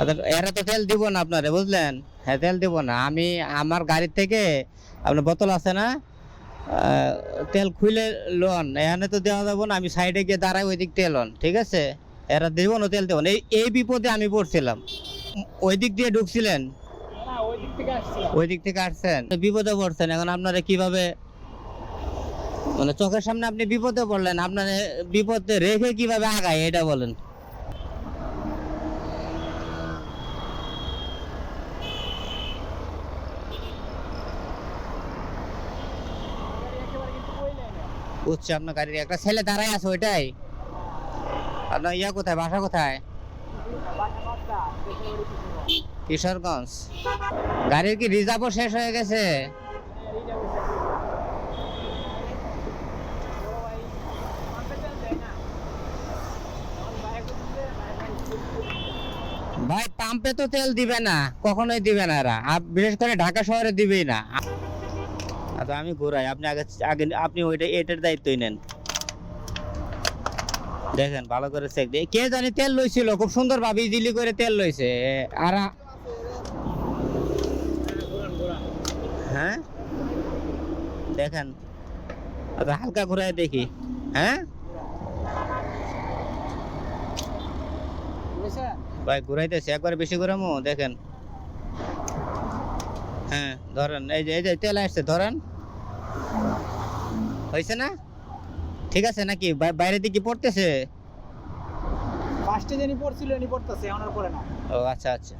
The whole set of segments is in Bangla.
আচ্ছা, এরা তো তেল দিব না আপনারে বুঝলেন? হ্যাঁ তেল দিব না। আমি আমার গাড়ির থেকে আপনার বোতল আছে না তেল খুলে লোন। এখানে তো দেওয়া যাব না আমি সাইডে গিয়ে দাঁড়াই ওই দিক দিয়ে লোন ঠিক আছে? এরা দিব না তেল দেবো না। এই এই বিপদে আমি পড়ছিলাম। ওই দিক দিয়ে ঢুকছিলেন? ওই দিক থেকে আসছেন? বিপদে পড়ছেন। এখন আপনারা কীভাবে মানে চোখের সামনে আপনি বিপদে পড়লেন? আপনার বিপদে রেখে কীভাবে আগায় এটা বলেন। গাড়ির একটা ছেলে দাঁড়ায় আছে ওইটাই। আপনার ইয়া কোথায়? বাসা কোথায়? কিশোরগঞ্জ। গাড়ির কি শেষ হয়ে গেছে? ভাই পাম্পে তো তেল দিবে না, কখনোই দিবে না এরা। বিশেষ করে ঢাকা শহরে দিবেই না। আচ্ছা আমি ঘুরাই। আপনি আগে আগে, আপনি ওইটা, এটার দায়িত্বই নেন। দেখেন, ভালো করে চেক দিয়ে। কে জানি তেল লইছিল, খুব সুন্দর ভাবে ইজিলি করে তেল লইছে। আর হ্যাঁ? দেখেন আচ্ছা হালকা ঘুরায় দেখি। হ্যাঁ? ভাই, ঘুরাইতেছে, একবার বেশি ঘুরামো? দেখেন। হ্যাঁ। ধরেন এই যে এই যে তেল আসছে ধরেন। হয়েছে না? ঠিক আছে নাকি? বাইরে দিকে পড়তেছে? ফার্স্টে যিনি পড়ছিল উনি পড়তেছে এখন আর পড়ে না। ও আচ্ছা আচ্ছা।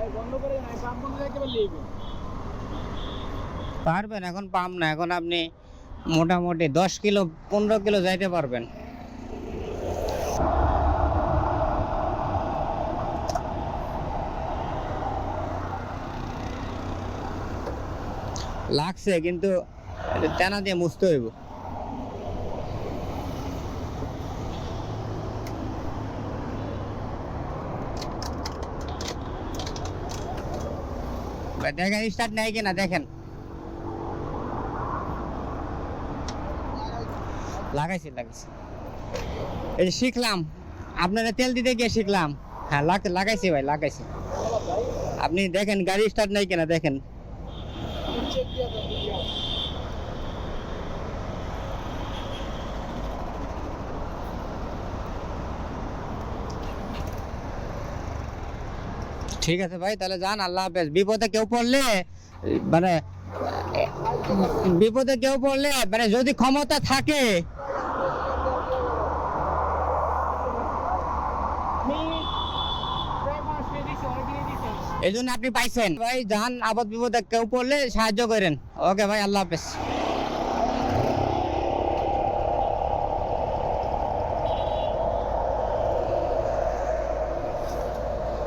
এই বন্ধ করে নাই পাম্প বন্ধ করে একেবারে লিখবে পারবেন এখন পাম না এখন আপনি মোটামুটি দশ কিলো, পনেরো কিলো যাইতে পারবেন। লাগছে, কিন্তু টানা দিয়ে মুছতে হইব। দেখেন স্টার্ট নেয় কিনা, দেখেন। লাগাইছি লাগাইছি। এই যে শিখলাম, আপনারা তেল দিতে গিয়ে শিখলাম। হ্যাঁ লাগ, লাগাইছি ভাই, লাগাইছি। আপনি দেখেন, গাড়ি স্টার্ট নাই দেখেন। ঠিক আছে ভাই, তাহলে যান, আল্লাহ হাফেজ। বিপদে কেউ পড়লে মানে বিপদে কেউ পড়লে মানে যদি ক্ষমতা থাকে এই জন্য আপনি পাইছেন। ভাই, যান আপদ বিপদে কেউ পড়লে সাহায্য করেন। ওকে ভাই, আল্লাহ হাফেজ।